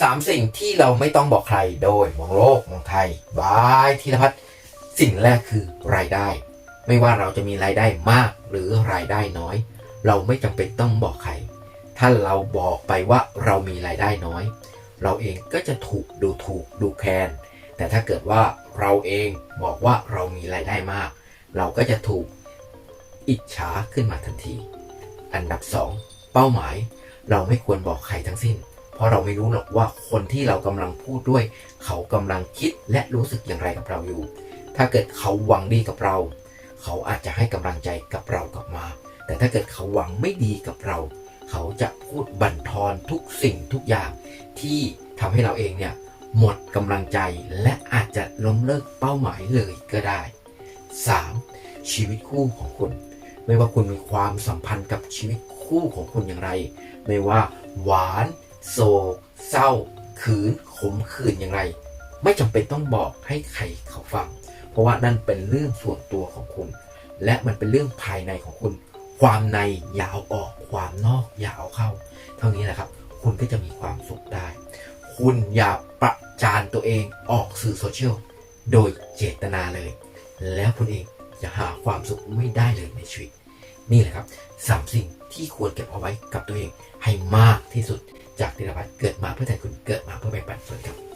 สามสิ่งที่เราไม่ต้องบอกใครโดยมองโลกมองไทยบายธีรพัฒน์สิ่งแรกคือรายได้ ไม่ว่าเราจะมีรายได้มากหรือรายได้น้อย เราไม่จำเป็นต้องบอกใคร ถ้าเราบอกไปว่าเรามีรายได้น้อย เราเองก็จะถูกดูถูกดูแคลนแต่ถ้าเกิดว่าเราเองบอกว่าเรามีรายได้มาก เราก็จะถูกอิจฉาขึ้นมาทันที อันดับ 2 เป้าหมาย เราไม่ควรบอกใครทั้งสิ้น เพราะเราไม่รู้หรอกว่าคนที่เรากำลังพูดด้วย เขากำลังคิดและรู้สึกอย่างไรกับเราอยู่ ถ้าเกิดเขาหวังดีกับเรา เขาอาจจะให้กำลังใจกับเรากลับมา แต่ถ้าเกิดเขาหวังไม่ดีกับเรา เขาจะพูดบั่นทอนทุกสิ่งทุกอย่างที่ทำให้เราเองเนี่ยหมดกำลังใจและอาจจะล้มเลิกเป้าหมายเลยก็ได้ 3. ชีวิตคู่ของคุณ ไม่ว่าคุณมีความสัมพันธ์กับชีวิตคู่ของคุณอย่างไร ไม่ว่าหวาน โศก เศร้า ขืนขมขื่นอย่างไร ไม่จำเป็นต้องบอกให้ใครเขาฟัง เพราะว่านั่นเป็นเรื่องส่วนตัวของคุณ และมันเป็นเรื่องภายในของคุณ ความในอย่าเอาออกความนอกอย่าเอาเข้า เท่านี้แหละครับ คุณก็จะมีความสุขได้ คุณอย่าประจานตัวเองออกสื่อโซเชียลโดยเจตนาเลย แล้วคุณเองจะหาความสุขไม่ได้เลยในชีวิต นี่แหละครับสามสิ่งที่ควรเก็บเอาไว้กับตัวเองให้มากที่สุด จากธีรพัฒน์เกิดมาเพื่อแทนคุณเกิดมาเพื่อแบ่งปันส่วนครับ